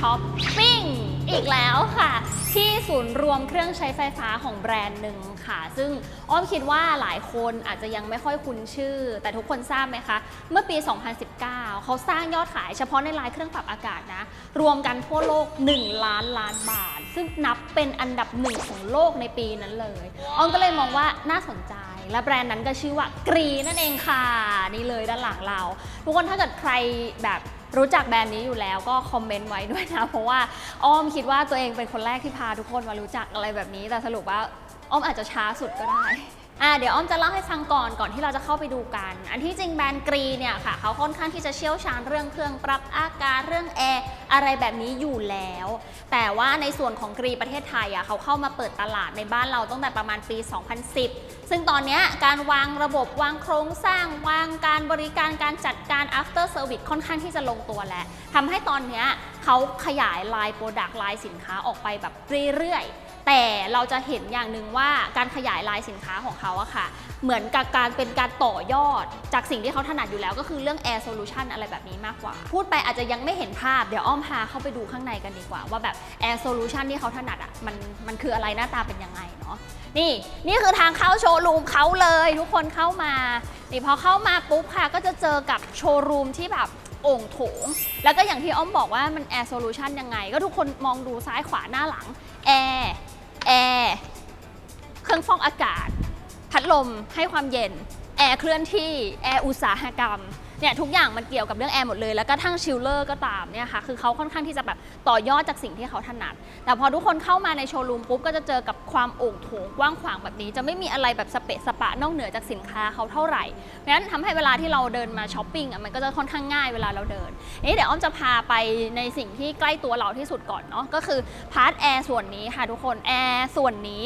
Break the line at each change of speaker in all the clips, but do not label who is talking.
ช้อปปิ้งอีกแล้วค่ะ ที่ศูนย์รวมเครื่องใช้ไฟฟ้าของแบรนด์หนึ่งค่ะ ซึ่งอ้อมคิดว่าหลายคนอาจจะยังไม่ค่อยคุ้นชื่อ แต่ทุกคนทราบไหมคะ เมื่อปี 2019 เขาสร้างยอดขายเฉพาะในลายเครื่องปรับอากาศนะ รวมกันทั่วโลก 1 ล้านล้านบาท ซึ่งนับเป็นอันดับหนึ่งของโลกในปีนั้นเลยอ้อมก็เลยมองว่าน่าสนใจและแบรนด์นั้นก็ชื่อว่ากรีนั่นเองค่ะ นี่เลยด้านหลังเรา ทุกคนถ้าเกิดใครแบบ รู้จักแบรนด์นี้อยู่แล้วก็คอมเมนต์ไว้ด้วยนะ เพราะว่าอ้อมคิดว่าตัวเองเป็นคนแรกที่พาทุกคนมารู้จักอะไรแบบนี้ แต่สรุปว่าอ้อมอาจจะช้าสุดก็ได้ อะเดี๋ยวอ้อมจะเล่าให้ฟังก่อนก่อนที่เราจะเข้าไปดูกัน อันที่จริงแบรนด์กรีเนี่ยค่ะเขาค่อนข้างที่จะเชี่ยวชาญเรื่องเครื่องปรับอากาศเรื่องแอร์อะไรแบบนี้อยู่แล้ว แต่ว่าในส่วนของกรีประเทศไทยอะเขาเข้ามาเปิดตลาดในบ้านเราตั้งแต่ประมาณปี 2010 ซึ่งตอนนี้การวางระบบวางโครงสร้างวางการบริการการจัดการ after service ค่อนข้างที่จะลงตัวแล้วทำให้ตอนนี้เขาขยายลายโปรดักต์ลายสินค้าออกไปแบบเรื่อยๆแต่เราจะเห็นอย่างหนึ่งว่าการขยายลายสินค้าของเขาอะค่ะ เหมือนกับการเป็นการต่อยอด จากสิ่งที่เขาถนัดอยู่แล้วก็คือเรื่อง air solution อะไรแบบนี้มากกว่า พูดไปอาจจะยังไม่เห็นภาพ เดี๋ยวอ้อมพาเข้าไปดูข้างในกันดีกว่า ว่าแบบ air solution ที่เขาถนัดอะมันมันคืออะไรหน้าตาเป็นยังไงเนาะนี่นี่คือทางเข้าโชว์รูมเขาเลยทุกคนเข้ามานี่พอเข้ามาปุ๊บค่ะ ก็จะเจอกับโชว์รูมที่แบบโอ่งโถง แล้วก็อย่างที่อ้อมบอกว่ามัน air solution ยังไง ก็ทุกคนมองดูซ้ายขวาหน้าหลัง air air เครื่องฟอกอากาศ ลมให้ความเย็น แอร์เคลื่อนที่ แอร์อุตสาหกรรมเนี่ยทุกอย่างมันเกี่ยวกับเรื่องแอร์หมดเลย แล้วก็ทั้งชิลเลอร์ก็ตามเนี่ยค่ะคือเขาค่อนข้างที่จะแบบต่อยอดจากสิ่งที่เขาถนัด แต่พอทุกคนเข้ามาในโชว์รูมปุ๊บก็จะเจอกับความโอ่งโถงกว้างขวางแบบนี้ จะไม่มีอะไรแบบสเปะสปะนอกเหนือจากสินค้าเขาเท่าไหร่เพราะฉะนั้นทำให้เวลาที่เราเดินมาช้อปปิ้งอะมันก็จะค่อนข้างง่ายเวลาเราเดินนี่เดี๋ยวอ้อมจะพาไปในสิ่งที่ใกล้ตัวเราที่สุดก่อนเนาะก็คือพาร์ทแอร์ส่วนนี้ค่ะทุกคนแอร์ส่วนนี้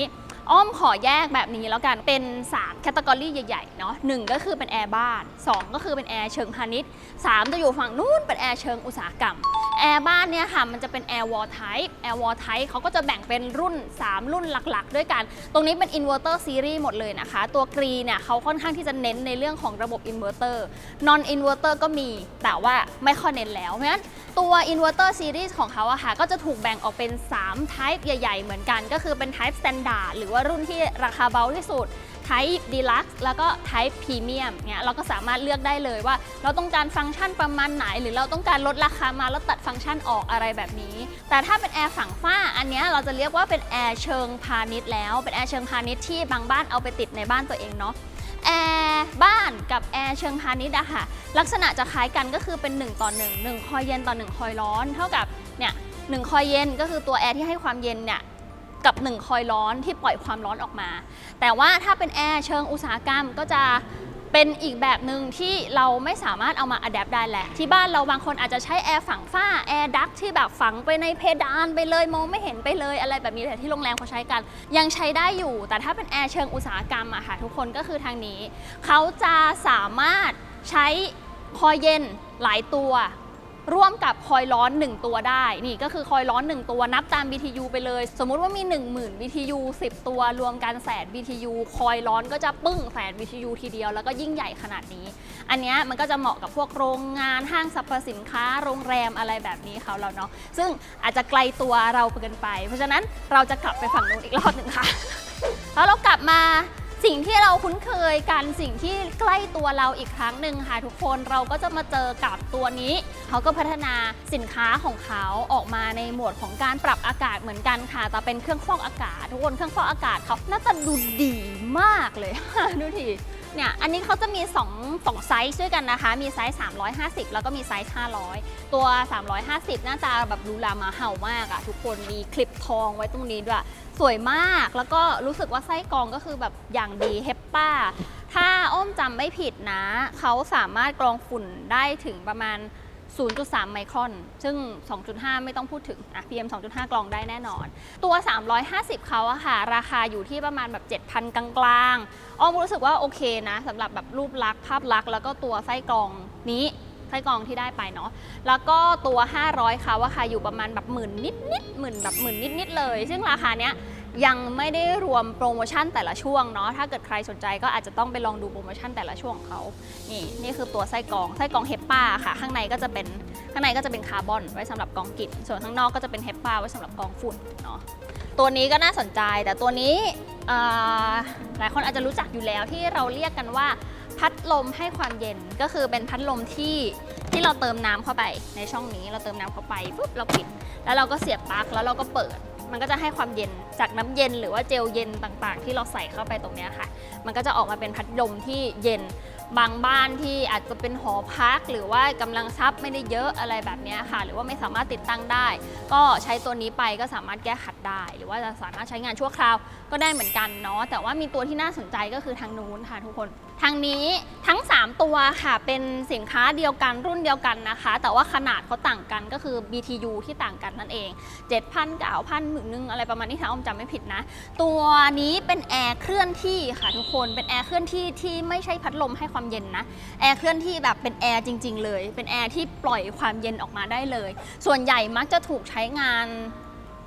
อ้อมขอแยกแบบนี้แล้วกัน เป็น3แคตตากรีใหญ่ ๆ เนาะหนึ่งก็คือเป็นแอร์บ้าน 2 ก็คือเป็นแอร์เชิงพาณิชย์ 3 จะอยู่ฝั่งนู้นเป็นแอร์เชิงอุตสาหกรรม แอร์บ้านเนี่ยค่ะ มันจะเป็นแอร์วอลไทป์แอร์วอลไทป์เขาก็จะแบ่งเป็นรุ่น 3 รุ่นหลักๆ ด้วยกัน ตรงนี้เป็นอินเวอร์เตอร์ซีรีส์หมดเลยนะคะ ตัวกรีเนี่ยเขาค่อนข้างที่จะเน้นในเรื่องของระบบอินเวอร์เตอร์นอนอินเวอร์เตอร์ก็มี แต่ว่าไม่ค่อยเน้นแล้วเพราะฉะนั้น ตัวอินเวอร์เตอร์ซีรีส์ของเขาอะค่ะก็จะถูกแบ่งออกเป็น 3 type ใหญ่ ๆ เหมือนกัน ก็คือเป็น type standard หรือว่ารุ่นที่ราคาเบาที่สุด Type Deluxe แล้วก็ Type Premium เนี่ยเราก็สามารถเลือกได้เลยว่า เราต้องการฟังก์ชันประมาณไหน หรือเราต้องการลดราคามาแล้วตัดฟังก์ชันออกอะไรแบบนี้ แต่ถ้าเป็นแอร์ฝั่งฝ้าอันนี้เราจะเรียกว่าเป็นแอร์เชิงพาณิชย์แล้วเป็นแอร์เชิงพาณิชย์ที่บางบ้านเอาไปติดในบ้านตัวเองเนาะ แอร์บ้านกับแอร์เชิงพาณิชย์อะค่ะลักษณะจะคล้ายกันก็คือเป็น 1 ต่อ 1 1 คอยเย็นต่อ 1 คอยร้อน เท่ากับเนี่ยหนึ่งคอยเย็นก็คือตัวแอร์ที่ให้ความเย็นเนี่ยกับ 1 คอยร้อนที่ปล่อยความร้อนออกมา แต่ว่าถ้าเป็นแอร์เชิงอุตสาหกรรมก็จะ เป็นอีกแบบหนึ่งที่เราไม่สามารถเอามาอัดแอปได้แหละ ที่บ้านเราบางคนอาจจะใช้แอร์ฝังฝ้าแอร์ดักที่แบบฝังไปในเพดานไปเลยมองไม่เห็นไปเลยอะไรแบบนี้แต่ที่โรงแรมเขาใช้กัน ยังใช้ได้อยู่ แต่ถ้าเป็นแอร์เชิงอุตสาหกรรมอะค่ะทุกคนก็คือทางนี้ เขาจะสามารถใช้คอยเย็นหลายตัว ร่วมกับคอยร้อน 1 ตัวได้ นี่ก็คือคอยร้อน 1 ตัวนับตาม BTU ไปเลย สมมุติว่ามี 10,000 BTU 10 ตัวรวมกันแสน BTU คอยร้อนก็จะปึ้งแสน BTU ทีเดียวแล้วก็ยิ่งใหญ่ขนาดนี้ อันเนี้ยมันก็จะเหมาะกับพวกโรงงานห้างสรรพสินค้าโรงแรมอะไรแบบนี้เขาแล้วเนาะซึ่งอาจจะไกลตัวเราเกินไป เพราะฉะนั้นเราจะกลับไปฝั่งนู้นอีกรอบหนึ่งค่ะแล้วเรากลับมาสิ่งที่เราคุ้นเคยกันสิ่งที่ใกล้ตัวเราอีกครั้งหนึ่งค่ะทุกคนเราก็จะมาเจอกับตัวนี้ เขาก็พัฒนาสินค้าของเขาออกมาในหมวดของการปรับอากาศเหมือนกันค่ะ แต่เป็นเครื่องฟอกอากาศ ทุกคนเครื่องฟอกอากาศเขาน่าจะดูดีมากเลย ดูทีเนี่ย อันนี้เขาจะมี2 2ไซส์ด้วยกันนะคะ มีไซส์ 350 แล้วก็มีไซส์ 500 ตัว 350น่าจะแบบดูลามาเห่ามากอะทุกคน มีคลิปทองไว้ตรงนี้ด้วย สวยมาก แล้วก็รู้สึกว่าไส้กรองก็คือแบบอย่างดีเฮปป้า ถ้าอ้อมจำไม่ผิดนะ เขาสามารถกรองฝุ่นได้ถึงประมาณ 0.3 ไมครอน ซึ่ง 2.5 ไม่ต้องพูดถึงอะ PM 2.5กรองได้แน่นอน ตัว 350 เขาอะค่ะ ราคาอยู่ที่ประมาณแบบ 7,000 กลางๆอ้อมรู้สึกว่าโอเคนะสำหรับแบบรูปลักษณ์ภาพลักษณ์แล้วก็ตัวไส้กรองนี้ไส้กรองที่ได้ไปเนาะ แล้วก็ตัว 500 เขาอะค่ะอยู่ประมาณแบบหมื่นนิดนิดๆหมื่นแบบหมื่นนิดนิดๆเลย ซึ่งราคาเนี้ย ยังไม่ได้รวมโปรโมชั่นแต่ละช่วงเนาะถ้าเกิดใครสนใจก็อาจจะต้องไปลองดูโปรโมชั่นแต่ละช่วงของเขานี่นี่คือตัวไส้กรองไส้กรองเฮปป้าค่ะ ข้างในก็จะเป็นข้างในก็จะเป็นคาร์บอนไว้สำหรับกองกลิ่นส่วนข้างนอกก็จะเป็นเฮปป้าไว้สำหรับกองฝุ่นเนาะตัวนี้ก็น่าสนใจแต่ตัวนี้หลายคนอาจจะรู้จักอยู่แล้วที่เราเรียกกันว่าพัดลมให้ความเย็นก็คือเป็นพัดลมที่ที่เราเติมน้ำเข้าไปในช่องนี้เราเติมน้ำเข้าไปปุ๊บเราปิด แล้วเราก็เสียบปลั๊กแล้วเราก็เปิด มันก็จะให้ความเย็นจากน้ำเย็นหรือว่าเจลเย็นต่างๆ ที่เราใส่เข้าไปตรงนี้ค่ะ มันก็จะออกมาเป็นพัดลมที่เย็นบางบ้านที่อาจจะเป็นหอพัก หรือว่ากำลังทรัพย์ไม่ได้เยอะอะไรแบบนี้ค่ะ หรือว่าไม่สามารถติดตั้งได้ ก็ใช้ตัวนี้ไปก็สามารถแก้ขัดได้ หรือว่าจะสามารถใช้งานชั่วคราวก็ได้เหมือนกันเนาะแต่ว่ามีตัวที่น่าสนใจก็คือทางนู้นค่ะทุกคนทางนี้ทั้ง 3 ตัวค่ะเป็นสินค้าเดียวกันรุ่นเดียวกันนะคะ แต่ว่าขนาดเขาต่างกันก็คือ BTU ที่ต่างกันนั่นเอง 7,000 9,000หมื่นนึงอะไรประมาณนี้ถ้าอ้อมจำไม่ผิดนะ ตัวนี้เป็นแอร์เคลื่อนที่ค่ะทุกคนเป็นแอร์เคลื่อนที่ที่ไม่ใช่พัดลมให้ความเย็นนะแอร์เคลื่อนที่แบบเป็นแอร์จริง ๆ เลย เป็นแอร์ที่ปล่อยความเย็นออกมาได้เลย ส่วนใหญ่มักจะถูกใช้งาน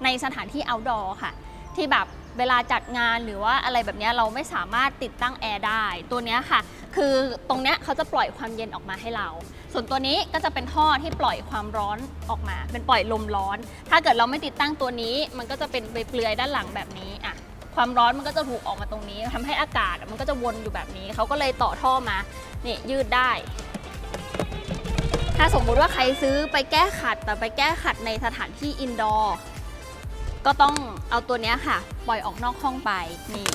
ในสถานที่ outdoor ค่ะ ที่แบบ เวลาจัดงานหรือว่าอะไรแบบนี้เราไม่สามารถติดตั้งแอร์ได้ ตัวนี้ค่ะ คือตรงนี้เขาจะปล่อยความเย็นออกมาให้เรา ส่วนตัวนี้ก็จะเป็นท่อที่ปล่อยความร้อนออกมา เป็นปล่อยลมร้อน ถ้าเกิดเราไม่ติดตั้งตัวนี้ มันก็จะเป็นเปลือยด้านหลังแบบนี้อะความร้อนมันก็จะถูกออกมาตรงนี้ทำให้อากาศมันก็จะวนอยู่แบบนี้ เขาก็เลยต่อท่อมานี่ยืดได้ ถ้าสมมุติว่าใครซื้อไปแก้ขัดแต่ไปแก้ขัดในสถานที่อินดอร์ ก็ต้องเอาตัวเนี้ยค่ะ ปล่อยออกนอกห้องไปนี่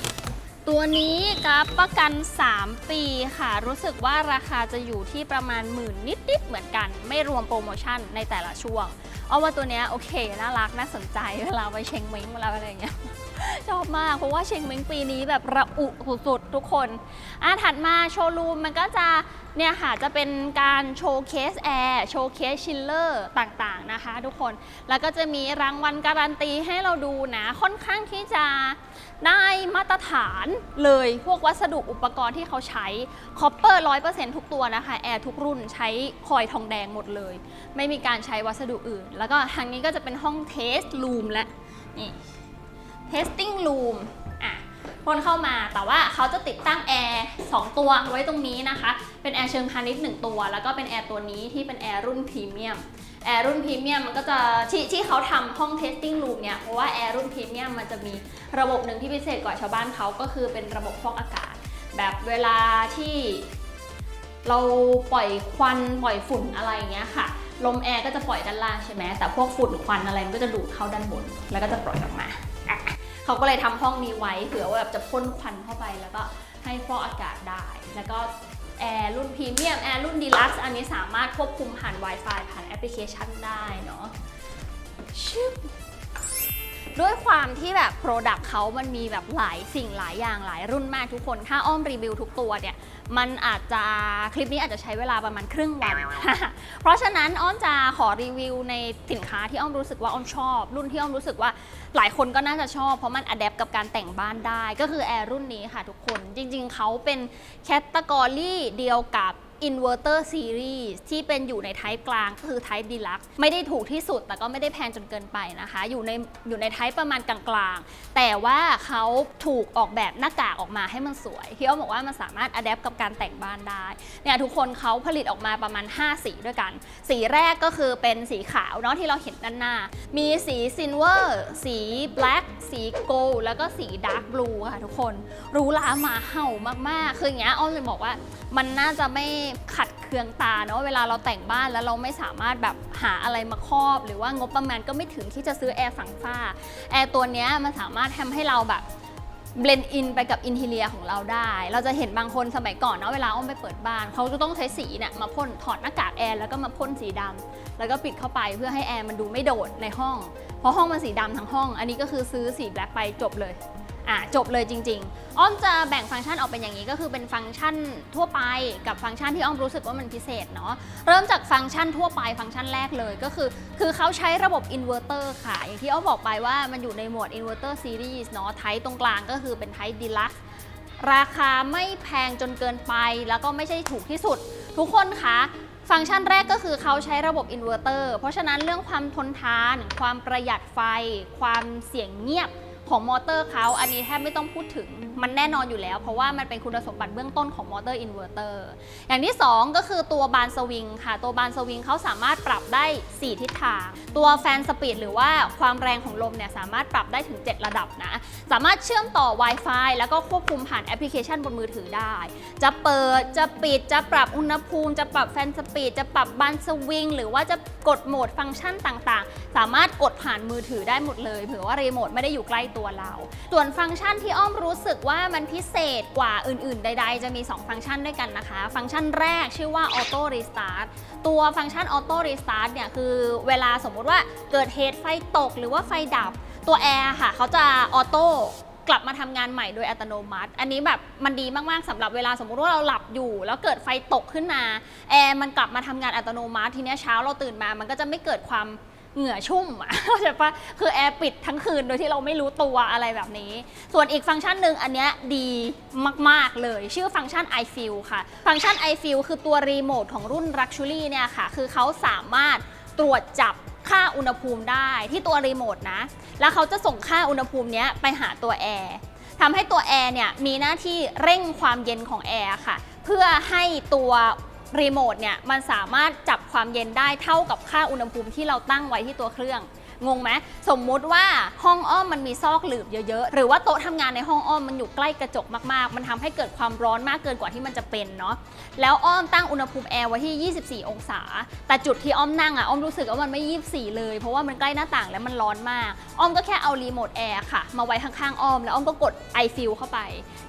ตัวนี้กับประกัน 3 ปีค่ะ รู้สึกว่าราคาจะอยู่ที่ประมาณหมื่นนิดๆเหมือนกัน ไม่รวมโปรโมชั่นในแต่ละช่วง เอาว่าตัวเนี้ยโอเค น่ารัก น่าสนใจเวลาไปเชงเม้งเวลาอะไรอย่างเงี้ย ชอบมาก เพราะว่าเชงเม้งปีนี้แบบระอุสุดๆทุกคนอะถัดมาโชว์รูมมันก็จะเนี่ยค่ะจะเป็นการโชว์เคสแอร์โชว์เคสชิลเลอร์ต่างๆนะคะทุกคนแล้วก็จะมีรางวัลการันตีให้เราดูนะค่อนข้างที่จะได้มาตรฐานเลยพวกวัสดุอุปกรณ์ที่เขาใช้คอปเปอร์ร้อยเปอร์เซ็นต์ทุกตัวนะคะ แอร์ทุกรุ่นใช้คอยทองแดงหมดเลย ไม่มีการใช้วัสดุอื่น แล้วก็ทางนี้ก็จะเป็นห้องเทสรูมและนี่ testing room อะคนเข้ามาแต่ว่าเขาจะติดตั้งแอร์2ตัวไว้ตรงนี้นะคะ เป็นแอร์เชิงพาณิชย์1ตัว แล้วก็เป็นแอร์ตัวนี้ที่เป็นแอร์รุ่นพรีเมียมแอร์รุ่นพรีเมียมมันก็จะที่ที่เขาทำห้อง testing room เนี่ยเพราะว่าแอร์รุ่นพรีเมียมมันจะมีระบบหนึ่งที่พิเศษกว่าชาวบ้านเขาก็คือเป็นระบบฟอกอากาศ แบบเวลาที่เราปล่อยควันปล่อยฝุ่นอะไรอย่างเงี้ยค่ะ ลมแอร์ก็จะปล่อยด้านล่างใช่ไหมแต่พวกฝุ่นควันอะไรมันก็จะดูดเข้าด้านบน แล้วก็จะปล่อยออกมาอะ เขาก็เลยทำห้องนี้ไว้เผื่อว่าแบบจะพ่นควันเข้าไปแล้วก็ให้ฟอกอากาศได้ แล้วก็แอร์รุ่นพรีเมียมแอร์รุ่นดีลักซ์อันนี้สามารถควบคุมผ่าน Wi-Fi ผ่านแอปพลิเคชันได้เนาะชิบ ด้วยความที่แบบโปรดักต์เขามันมีแบบหลายสิ่งหลายอย่างหลายรุ่นมากทุกคน ถ้าอ้อมรีวิวทุกตัวเนี่ยมันอาจจะคลิปนี้อาจจะใช้เวลาประมาณครึ่งวัน เพราะฉะนั้นอ้อมจะขอรีวิวในสินค้าที่อ้อมรู้สึกว่าอ้อมชอบ รุ่นที่อ้อมรู้สึกว่าหลายคนก็น่าจะชอบ เพราะมันอัดแอปกับการแต่งบ้านได้ ก็คือแอร์รุ่นนี้ค่ะทุกคนจริงๆเขาเป็นแคตตากรีเดียวกับ Inverter Series ที่เป็นอยู่ในไทป์กลางก็คือไทป์ Deluxe ไม่ได้ถูกที่สุดแต่ก็ไม่ได้แพงจนเกินไปนะคะ อยู่ในอยู่ในไทป์ประมาณกลางๆ แต่ว่าเขาถูกออกแบบหน้ากากออกมาให้มันสวยที่อ้อมบอกว่ามันสามารถอัดแอปกับการแต่งบ้านได้เนี่ยทุกคนเขาผลิตออกมาประมาณ 5 สีด้วยกัน สีแรกก็คือเป็นสีขาวเนาะที่เราเห็นด้านหน้า มีสีซินเวอร์สีแบล็กสีโกลแล้วก็สีดาร์กบลูค่ะทุกคนรูหรามาเห่ามากๆ คืออย่างเงี้ยอ้อมเลยบอกว่ามันน่าจะไม่ขัดเคืองตาเนาะเวลาเราแต่งบ้านแล้วเราไม่สามารถแบบหาอะไรมาครอบ หรือว่างบประมาณก็ไม่ถึงที่จะซื้อแอร์ฝังฝ้าแอร์ตัวเนี้ยมันสามารถทำให้เราแบบเบลนด์อินไปกับอินทีเลียของเราได้ เราจะเห็นบางคนสมัยก่อนเนาะเวลาอ้อมไปเปิดบ้าน เขาจะต้องใช้สีเนี่ยมาพ่นถอดหน้ากากแอร์แล้วก็มาพ่นสีดำแล้วก็ปิดเข้าไปเพื่อให้แอร์มันดูไม่โดดในห้อง เพราะห้องมันสีดำทั้งห้อง อันนี้ก็คือซื้อสีแบล็คไปจบเลย อะจบเลยจริง ๆ อ้อมจะแบ่งฟังก์ชันออกเป็นอย่างนี้ก็คือเป็นฟังก์ชันทั่วไปกับฟังก์ชันที่อ้อมรู้สึกว่ามันพิเศษเนาะเริ่มจากฟังก์ชันทั่วไปฟังก์ชันแรกเลยก็คือ คือเขาใช้ระบบอินเวอร์เตอร์ค่ะ อย่างที่อ้อมบอกไปว่ามันอยู่ในหมวดอินเวอร์เตอร์ซีรีส์เนาะไทป์ตรงกลางก็คือเป็นไทป์ดีลักราคาไม่แพงจนเกินไปแล้วก็ไม่ใช่ถูกที่สุด ทุกคนคะฟังก์ชันแรกก็คือเขาใช้ระบบอินเวอร์เตอร์เพราะฉะนั้นเรื่องความทนทาน ความประหยัดไฟ ความเสียงเงียบ ของมอเตอร์เขาอันนี้แทบไม่ต้องพูดถึง มันแน่นอนอยู่แล้ว เพราะว่ามันเป็นคุณสมบัติเบื้องต้นของมอเตอร์อินเวอร์เตอร์อย่างที่ 2 ก็คือตัวบานสวิงค่ะ ตัวบานสวิงเขาสามารถปรับได้ 4 ทิศทาง ตัวแฟนสปีดหรือว่าความแรงของลมเนี่ยสามารถปรับได้ถึง 7 ระดับนะ สามารถเชื่อมต่อ Wi-Fi แล้วก็ควบคุมผ่านแอปพลิเคชันบนมือถือได้ จะเปิดจะปิดจะปรับอุณหภูมิ จะปรับแฟนสปีดจะปรับบานสวิงหรือว่าจะกดโหมดฟังก์ชันต่างๆ สามารถกดผ่านมือถือได้หมดเลยเผื่อว่ารีโมทไม่ได้อยู่ใกล้ตัวเรา ส่วนฟังก์ชันที่อ้อมรู้สึกว่ามันพิเศษกว่าอื่นๆ ใด ๆ จะมี 2 ฟังก์ชันด้วยกันนะคะ ฟังก์ชันแรกชื่อว่า Auto Restart ตัวฟังก์ชัน Auto Restart เนี่ยคือเวลาสมมุติว่าเกิดเหตุไฟตกหรือว่าไฟดับ ตัวแอร์ค่ะเขาจะออโต้กลับมาทำงานใหม่โดยอัตโนมัติ อันนี้แบบมันดีมาก ๆสำหรับเวลาสมมุติว่าเราหลับอยู่ แล้วเกิดไฟตกขึ้นมาแอร์มันกลับมาทำงานอัตโนมัติ ทีนี้เช้าเราตื่นมามันก็จะไม่เกิดความ เหงื่อชุ่มอะเข้าใจปะคือแอร์ปิดทั้งคืนโดยที่เราไม่รู้ตัวอะไรแบบนี้ ส่วนอีกฟังก์ชันหนึ่งอันเนี้ยดีมาก ๆ เลย ชื่อฟังก์ชัน i feel ค่ะ ฟังก์ชัน i feel คือตัวรีโมทของรุ่น Luxury เนี่ยค่ะ คือเขาสามารถตรวจจับค่าอุณหภูมิได้ที่ตัวรีโมทนะ แล้วเขาจะส่งค่าอุณหภูมิเนี้ยไปหาตัวแอร์ทำให้ตัวแอร์เนี่ยมีหน้าที่เร่งความเย็นของแอร์ค่ะ เพื่อให้ตัว รีโมทเนี่ยมันสามารถจับความเย็นได้เท่ากับค่าอุณหภูมิที่เราตั้งไว้ที่ตัวเครื่อง งงไหมสมมุติว่าห้องอ้อมมันมีซอกหลืบเยอะๆ หรือว่าโต๊ะทำงานในห้องอ้อมมันอยู่ใกล้กระจกมากๆ มันทำให้เกิดความร้อนมากเกินกว่าที่มันจะเป็นเนาะแล้วอ้อมตั้งอุณหภูมิแอร์ไว้ที่ 24 องศา แต่จุดที่อ้อมนั่งอะอ้อมรู้สึกว่ามันไม่ 24 เลย เพราะว่ามันใกล้หน้าต่างแล้วมันร้อนมาก อ้อมก็แค่เอารีโมทแอร์ค่ะ มาไว้ข้างๆอ้อม แล้วอ้อมก็กด i f e e l เข้าไป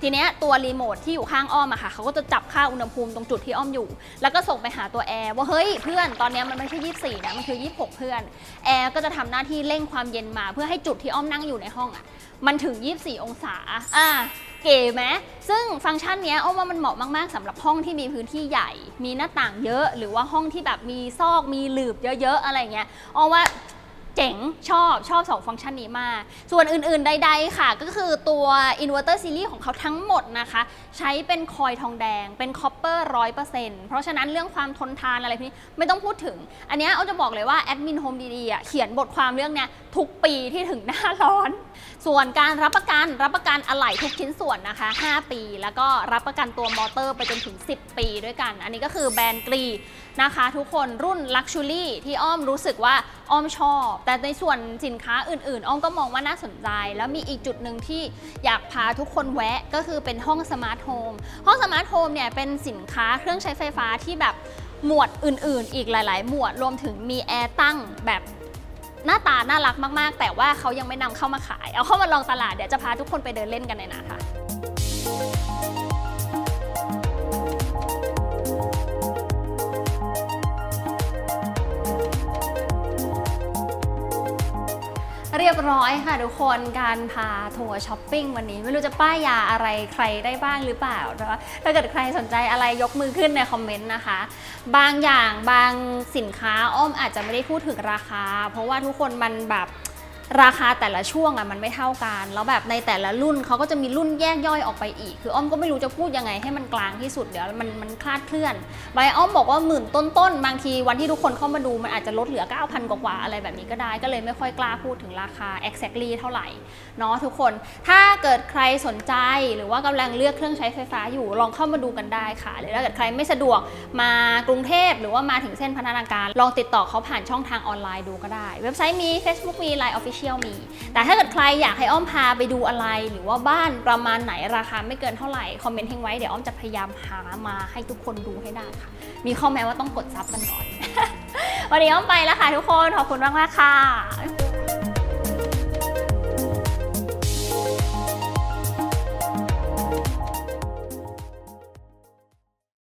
ทีเนี้ยตัวรีโมทที่อยู่ข้างอ้อมอะค่ะเขาก็จะจับค่าอุณหภูมิตรงจุดที่อ้อมอยู่ แล้วก็ส่งไปหาตัวแอร์ว่าเฮ้ยเพื่อนตอนนี้มันไม่ใช่ 24นะมันคือ 26 เพื่อนแอร์ก็จะทำหน้าที่เร่งความเย็นมา เพื่อให้จุดที่อ้อมนั่งอยู่ในห้องอะมันถึง 24 องศา อ่า เก๋ไหมซึ่งฟังก์ชันเนี้ยอ้อมว่ามันเหมาะมาก ๆสำหรับห้องที่มีพื้นที่ใหญ่ มีหน้าต่างเยอะ หรือว่าห้องที่แบบมีซอก มีหลืบเยอะ ๆ อะไรเงี้ยอ้อมว่า จ๋งชอบชอบ 2 ฟังก์ชันนี้มาก ส่วนอื่นๆ ใด ๆ ค่ะ ก็คือตัว Inverter Series ของเขาทั้งหมดนะคะ ใช้เป็นคอยทองแดงเป็นคอปเปอร์ร้อยเปอร์เซ็นต์เพราะฉะนั้นเรื่องความทนทานอะไรพวกนี้ไม่ต้องพูดถึง อันนี้เอาจะบอกเลยว่าแอดมินโฮมดีๆเขียนบทความเรื่องเนี้ยทุกปีที่ถึงหน้าร้อน ส่วนการรับประกันรับประกันอะไหล่ทุกชิ้นส่วนนะคะ 5 ปี แล้วก็รับประกันตัวมอเตอร์ไปจนถึง 10 ปีด้วยกัน อันนี้ก็คือแบรนด์กรีนะคะทุกคนรุ่น Luxury ที่อ้อมรู้สึกว่าอ้อมชอบ แต่ในส่วนสินค้าอื่นๆ อ้อมก็มองว่าน่าสนใจ แล้วมีอีกจุดหนึ่งที่อยากพาทุกคนแวะก็คือเป็นห้องสมาร์ทโฮมห้องสมาร์ทโฮมเนี่ยเป็นสินค้าเครื่องใช้ไฟฟ้าที่แบบหมวดอื่นๆ อีกหลาย ๆ หมวดรวมถึงมีแอร์ตั้งแบบ หน้าตาน่ารักมากๆ แต่ว่าเขายังไม่นำเข้ามาขาย เอาเข้ามาลองตลาดเดี๋ยวจะพาทุกคนไปเดินเล่นกันในนาค่ะ รียบร้อยค่ะทุกคนการพาทัวร์ช้อปปิ้งวันนี้ ไม่รู้จะป้ายยาอะไรใครได้บ้างหรือเปล่าแต่ว่าถ้าเกิดใครสนใจอะไรยกมือขึ้นในคอมเมนต์นะคะ บางอย่างบางสินค้าอ้อมอาจจะไม่ได้พูดถึงราคา เพราะว่าทุกคนมันแบบ ราคาแต่ละช่วงอะมันไม่เท่ากัน แล้วแบบในแต่ละรุ่นเขาก็จะมีรุ่นแยกย่อยออกไปอีก คืออ้อมก็ไม่รู้จะพูดยังไงให้มันกลางที่สุดเดี๋ยวมันมันคลาดเคลื่อนใบอ้อมบอกว่าหมื่นต้นๆบางทีวันที่ทุกคนเข้ามาดูมันอาจจะลดเหลือ 9,000 กว่าๆอะไรแบบนี้ก็ได้ก็เลยไม่ค่อยกล้าพูดถึงราคา exactly เท่าไหร่เนาะทุกคนถ้าเกิดใครสนใจหรือว่ากำลังเลือกเครื่องใช้ไฟฟ้าอยู่ลองเข้ามาดูกันได้ค่ะหรือถ้าเกิดใครไม่สะดวกมากรุงเทพหรือว่ามาถึงเส้นพัฒนาการ ลองติดต่อเขาผ่านช่องทางออนไลน์ดูก็ได้ เว็บไซต์มี Facebook มี Line Official มี แต่ถ้าเกิดใครอยากให้อ้อมพาไปดูอะไร หรือว่าบ้านประมาณไหนราคาไม่เกินเท่าไหร่ คอมเมนต์ทิ้งไว้ เดี๋ยวอ้อมจะพยายามหามาให้ทุกคนดูให้ได้ค่ะ มีข้อแม้ว่าต้องกดซับกันก่อน วันนี้อ้อมไปแล้วค่ะทุกคน ขอบคุณมากมากค่ะ